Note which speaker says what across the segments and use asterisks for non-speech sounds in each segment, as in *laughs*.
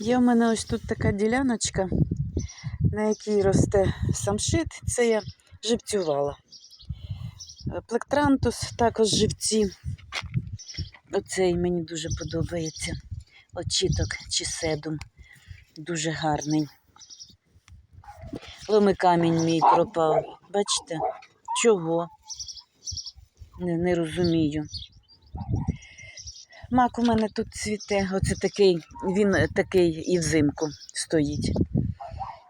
Speaker 1: Є у мене ось тут така діляночка, на якій росте самшит. Це я живцювала. Плектрантус також живці. Оцей мені дуже подобається. Очіток чи седум. Дуже гарний. Ломикамінь мій пропав. Бачите? Чого? Не, не розумію. Мак у мене тут цвіте. Оце такий, він такий і взимку стоїть.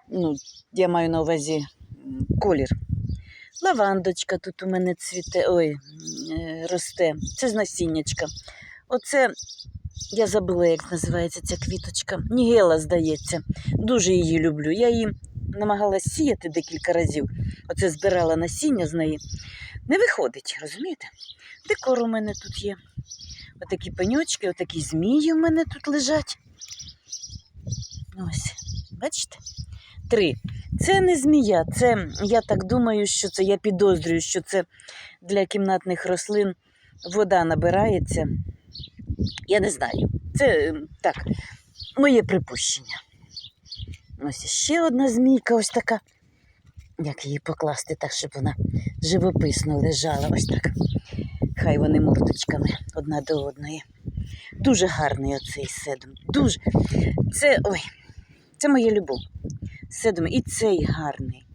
Speaker 1: Ну, я маю на увазі колір. Лавандочка тут у мене цвіте, ой, е, росте. Це з насіннячка. Оце я забула, як називається ця квіточка. Нігела, здається. Дуже її люблю. Я її намагалась сіяти декілька разів. Оце збирала насіння з неї. Не виходить, розумієте? Декор у мене тут є. Отакі пеньочки, отакі змії у мене тут лежать. Ось, бачите? Три. Це не змія, це я так думаю, що це, я підозрюю, що це для кімнатних рослин вода набирається. Я не знаю. Це ем, так, моє припущення. Ось ще одна змійка, ось така. Як її покласти так, щоб вона живописно лежала. Ось так. Хай вони мордочками одна до одної. Дуже гарний оцей седум. Дуже. Це ой, це моя любов. Седум. І цей гарний.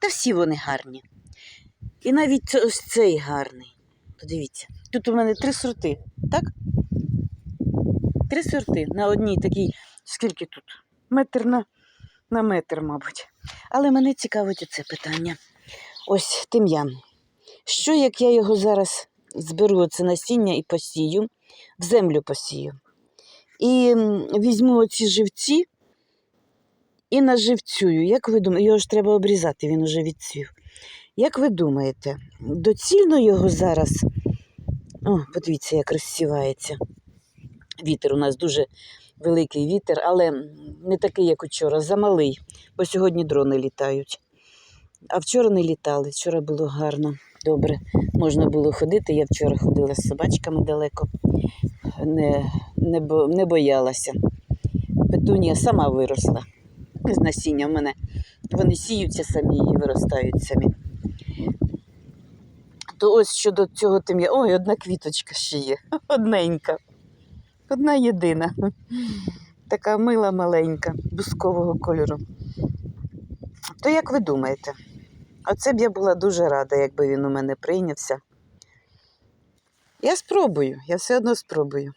Speaker 1: Та всі вони гарні. І навіть ось цей гарний. Подивіться. Тут у мене три сорти, так? Три сорти на одній такій, скільки тут? Метр на, на метр, мабуть. Але мене цікавить оце питання. Ось тим'ян. Що як я його зараз зберу оце насіння і посію, в землю посію. І візьму оці живці і наживцюю. Як ви думаєте, його ж треба обрізати, він уже відцвів. Як ви думаєте, доцільно його зараз. О, подивіться, як розсівається. Вітер у нас дуже великий вітер, але не такий, як учора, замалий, бо сьогодні дрони літають. А вчора не літали, вчора було гарно, добре. Можна було ходити. Я вчора ходила з собачками далеко, не, не, не боялася. Петунія сама виросла. З насіння в мене. Вони сіються самі і виростають самі. То ось щодо цього тим'я. Ой, одна квіточка ще є. *laughs* Одненька. Одна єдина. Така мила маленька, бускового кольору. То як ви думаєте? Оце б я була дуже рада, якби він у мене прийнявся. Я спробую, я все одно спробую.